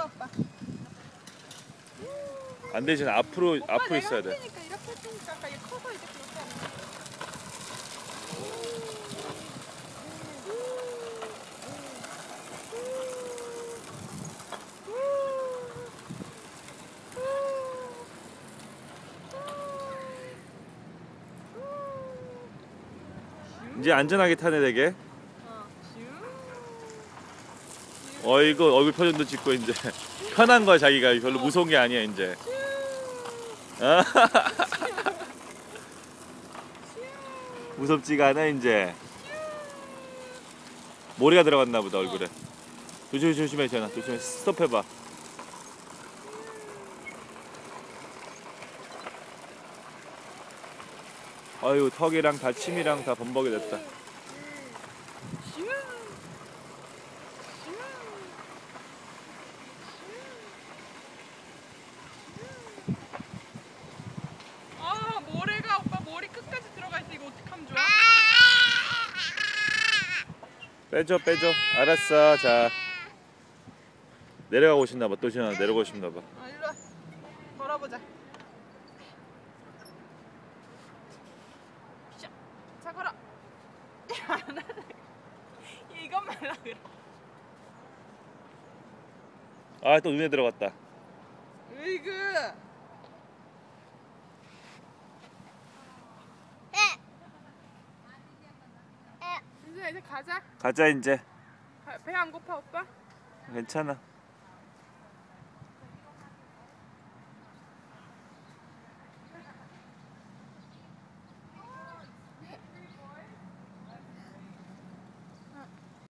찍어 오빠. 안 되지 앞으로 오빠 앞으로 있어야 돼. 니까 이렇게 했으니까 아까 얘 커서 이제 그렇게 이제 안전하게 타네 되게. 어이구 얼굴 표정도 짓고 이제 편한 거야 자기가 별로 무서운 게 아니야 이제. 아, 무섭지가 않아 이제. 모래가 들어갔나 보다 얼굴에. 조심 조심해 지현아 조심해 스톱해봐. 아유 턱이랑 다 침이랑 다 범벅이 됐다. 슈. 슈. 아 모래가 오빠 머리 끝까지 들어가 있어 이거 어떡하면 좋아? 빼줘 빼줘. 알았어 자. 내려가고 싶나 봐또 지현아 내려가고 싶나 봐. 아 일로 와. 걸어보자. 샤. 자 걸어. 안 할래. 이것만 하려 그래 아또 눈에 들어갔다. 으이그 이제 이제 가자. 가자 이제. 배 안 고파 오빠? 괜찮아